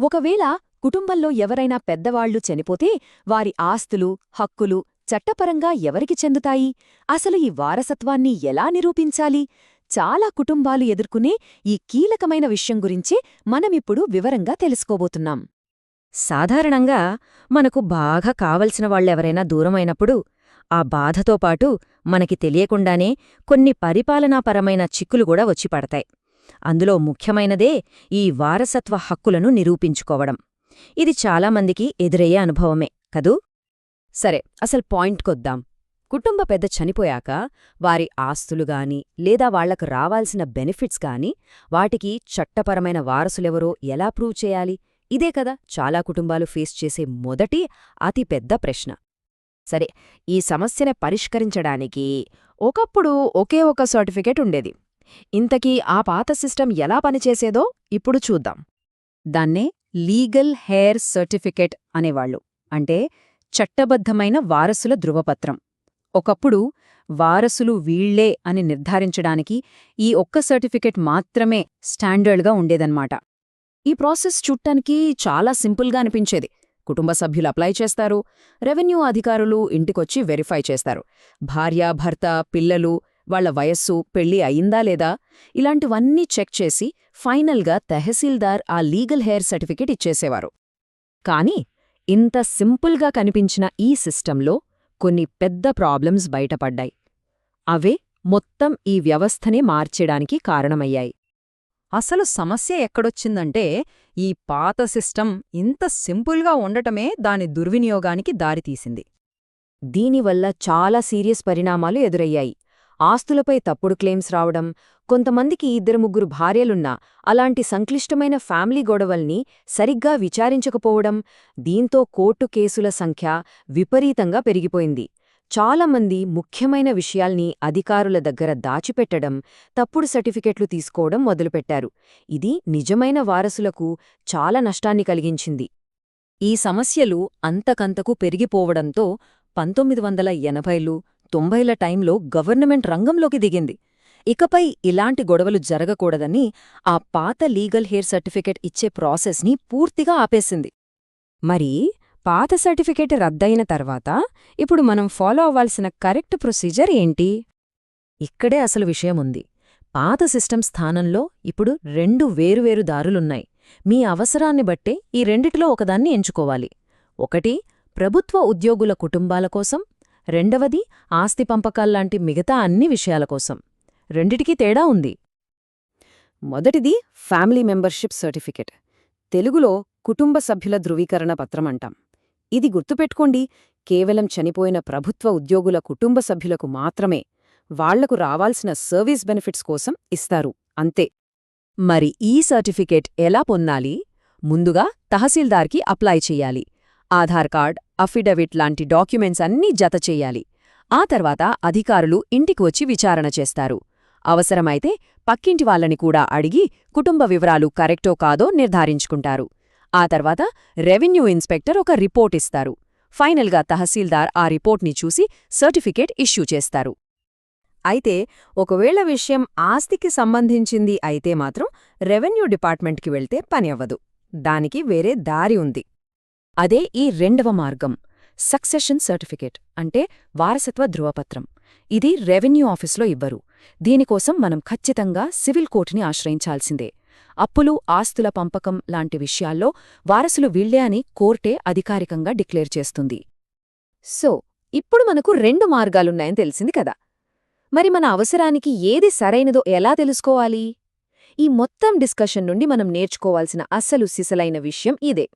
ఒకవేళ కుటుంబంలో ఎవరైనా పెద్దవాళ్ళు చనిపోతే వారి ఆస్తులు హక్కులు చట్టపరంగా ఎవరికి చెందుతాయి? అసలు ఈ వారసత్వాన్ని ఎలా నిరూపించాలి? చాలా కుటుంబాలు ఎదుర్కొనే ఈ కీలకమైన విషయం గురించే మనమిప్పుడు వివరంగా తెలుసుకోబోతున్నాం. సాధారణంగా మనకు బాగా కావలసిన వాళ్ళెవరైనా దూరమైనప్పుడు ఆ బాధతో పాటు మనకి తెలియకుండానే కొన్ని పరిపాలనాపరమైన చిక్కులు కూడా వచ్చిపడతాయి అందులో ముఖ్యమైనదే ఈ వారసత్వ హక్కులను నిరూపించుకోవడం. ఇది చాలామందికి ఎదురయ్యే అనుభవమే కదూ? సరే అసలు పాయింట్కొద్దాం కుటుంబ పెద్ద చనిపోయాక వారి ఆస్తులుగాని లేదా వాళ్ళకు రావాల్సిన బెనిఫిట్స్ గాని వాటికి చట్టపరమైన వారసులెవరో ఎలా ప్రూవ్ చేయాలి? ఇదే కదా చాలా కుటుంబాలు ఫేస్ చేసే మొదటి అతి పెద్ద ప్రశ్న. సరే ఈ సమస్యను పరిష్కరించడానికి ఒకప్పుడు ఒకే ఒక సర్టిఫికేట్ ఉండేది. ఇంతకీ ఆ పాత సిస్టమ్ ఎలా పనిచేసేదో ఇప్పుడు చూద్దాం. దాన్నే లీగల్ హెయిర్ సర్టిఫికేట్ అనేవాళ్ళు అంటే చట్టబద్ధమైన వారసుల ధృవపత్రం. ఒకప్పుడు వారసులు వీళ్ళే అని నిర్ధారించడానికి ఈ ఒక్క సర్టిఫికెట్ మాత్రమే స్టాండర్డ్గా ఉండేదన్నమాట. ఈ ప్రాసెస్ చూడటానికి చాలా సింపుల్గా అనిపించేది. కుటుంబ సభ్యులు అప్లై చేస్తారు రెవెన్యూ అధికారులు ఇంటికొచ్చి వెరిఫై చేస్తారు. భార్య భర్త పిల్లలు వాళ్ళ వయస్సు పెళ్ళి అయిందా లేదా ఇలాంటివన్నీ చెక్ చేసి ఫైనల్గా తహసీల్దార్ ఆ లీగల్ హెయిర్ సర్టిఫికెట్ ఇచ్చేసేవారు. కానీ ఇంత సింపుల్గా కనిపించిన ఈ సిస్టంలో కొన్ని పెద్ద ప్రాబ్లమ్స్ బయటపడ్డాయి. అవే మొత్తం ఈ వ్యవస్థనే మార్చడానికి కారణమయ్యాయి. అసలు సమస్య ఎక్కడొచ్చిందంటే ఈ పాత సిస్టమ్ ఇంత సింపుల్గా ఉండటమే దాని దుర్వినియోగానికి దారితీసింది. దీనివల్ల చాలా సీరియస్ పరిణామాలు ఎదురయ్యాయి. ఆస్తులపై తప్పుడు క్లెయిమ్స్ రావడం కొంతమందికి ఇద్దరు ముగ్గురు భార్యలున్నా అలాంటి సంక్లిష్టమైన ఫ్యామిలీ గొడవల్ని సరిగ్గా విచారించకపోవడం దీంతో కోర్టు కేసుల సంఖ్య విపరీతంగా పెరిగిపోయింది. చాలామంది ముఖ్యమైన విషయాల్ని అధికారుల దగ్గర దాచిపెట్టడం తప్పుడు సర్టిఫికెట్లు తీసుకోవడం మొదలుపెట్టారు. ఇది నిజమైన వారసులకు చాలా నష్టాన్ని కలిగించింది. ఈ సమస్యలు అంతకంతకు పెరిగిపోవడంతో పంతొమ్మిది వందల ఎనభైలు తొంభైల టైంలో గవర్నమెంట్ రంగంలోకి దిగింది. ఇకపై ఇలాంటి గొడవలు జరగకూడదని ఆ పాత లీగల్ హెయిర్ సర్టిఫికెట్ ఇచ్చే ప్రాసెస్ని పూర్తిగా ఆపేసింది. మరి పాత సర్టిఫికెట్ రద్దయిన తర్వాత ఇప్పుడు మనం ఫాలో అవ్వాల్సిన కరెక్ట్ ప్రొసీజర్ ఏంటి? ఇక్కడే అసలు విషయముంది పాత సిస్టమ్ స్థానంలో ఇప్పుడు రెండు వేరువేరు దారులున్నాయి. మీ అవసరాన్ని బట్టే ఈ రెండిటిలో ఒకదాన్ని ఎంచుకోవాలి. ఒకటి ప్రభుత్వ ఉద్యోగుల కుటుంబాల కోసం రెండవది ఆస్తి పంపకాల్లాంటి మిగతా అన్ని విషయాల కోసం. రెండిటికీ తేడా ఉంది. మొదటిది ఫ్యామిలీ మెంబర్షిప్ సర్టిఫికెట్. తెలుగులో కుటుంబ సభ్యుల ధృవీకరణ పత్రం అంటాం. ఇది గుర్తుపెట్టుకోండి కేవలం చనిపోయిన ప్రభుత్వ ఉద్యోగుల కుటుంబ సభ్యులకు మాత్రమే వాళ్ళకు రావాల్సిన సర్వీస్ బెనిఫిట్స్ కోసం ఇస్తారు. అంతే. మరి ఈ సర్టిఫికేట్ ఎలా పొందాలి? ముందుగా తహసీల్దార్కి అప్లై చెయ్యాలి ఆధార్ కార్డ్ అఫిడవిట్ లాంటి డాక్యుమెంట్స్ అన్నీ జత చెయ్యాలి ఆ తర్వాత అధికారులు ఇంటికి వచ్చి విచారణ చేస్తారు. అవసరమైతే పక్కింటి వాళ్ళని కూడా అడిగి కుటుంబ వివరాలు కరెక్టో కాదో నిర్ధారించుకుంటారు. ఆ తర్వాత రెవెన్యూ ఇన్స్పెక్టర్ ఒక రిపోర్ట్ ఇస్తారు. ఫైనల్గా తహసీల్దార్ ఆ రిపోర్ట్ని చూసి సర్టిఫికేట్ ఇష్యూ చేస్తారు. అయితే ఒకవేళ విషయం ఆస్తికి సంబంధించింది అయితే మాత్రం రెవెన్యూ డిపార్ట్మెంట్కి వెళ్తే పని అవ్వదు. దానికి వేరే దారి ఉంది. అదే ఈ రెండవ మార్గం సక్సెషన్ సర్టిఫికేట్ అంటే వారసత్వ ధృవపత్రం. ఇది రెవెన్యూ ఆఫీసులో ఇవ్వరు. దీనికోసం మనం ఖచ్చితంగా సివిల్ కోర్టుని ఆశ్రయించాల్సిందే. అప్పులు ఆస్తుల పంపకం లాంటి విషయాల్లో వారసులు వీళ్ళే అని కోర్టే అధికారికంగా డిక్లేర్ చేస్తుంది. సో ఇప్పుడు మనకు రెండు మార్గాలున్నాయని తెలిసింది కదా. మరి మన అవసరానికి ఏది సరైనదో ఎలా తెలుసుకోవాలి? ఈ మొత్తం డిస్కషన్ నుండి మనం నేర్చుకోవాల్సిన అసలు సిసలైన విషయం ఇదే.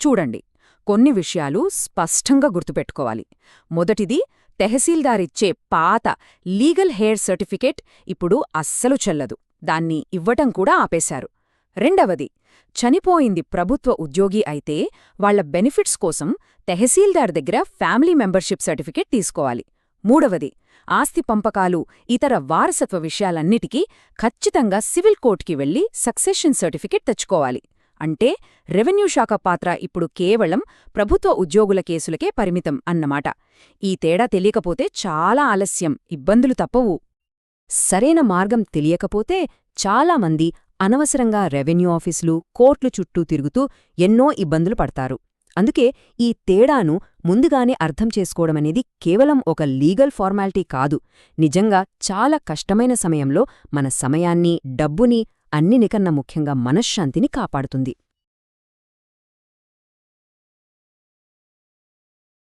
చూడండి కొన్ని విషయాలు స్పష్టంగా గుర్తుపెట్టుకోవాలి. మొదటిది తెహసీల్దారిచ్చే పాత లీగల్ హెయిర్ సర్టిఫికేట్ ఇప్పుడు అస్సలు చెల్లదు. దాన్ని ఇవ్వటం కూడా ఆపేశారు. రెండవది చనిపోయింది ప్రభుత్వ ఉద్యోగి అయితే వాళ్ళ బెనిఫిట్స్ కోసం తెహసీల్దార్ దగ్గర ఫ్యామిలీ మెంబర్షిప్ సర్టిఫికేట్ తీసుకోవాలి. మూడవది ఆస్తి పంపకాలు ఇతర వారసత్వ విషయాలన్నిటికీ ఖచ్చితంగా సివిల్ కోర్టుకి వెళ్ళి సక్సెషన్ సర్టిఫికేట్ తెచ్చుకోవాలి. అంటే రెవెన్యూ శాఖ పాత్ర ఇప్పుడు కేవలం ప్రభుత్వ ఉద్యోగుల కేసులకే పరిమితం అన్నమాట. ఈ తేడా తెలియకపోతే చాలా ఆలస్యం ఇబ్బందులు తప్పవు. సరైన మార్గం తెలియకపోతే చాలామంది అనవసరంగా రెవెన్యూ ఆఫీసులు కోర్టులు చుట్టూ తిరుగుతూ ఎన్నో ఇబ్బందులు పడతారు. అందుకే ఈ తేడాను ముందుగానే అర్థం చేసుకోవడమనేది కేవలం ఒక లీగల్ ఫార్మాలిటీ కాదు. నిజంగా చాలా కష్టమైన సమయంలో మన సమయాన్ని డబ్బుని అన్నినికన్నా ముఖ్యంగా మనశ్శాంతిని కాపాడుతుంది.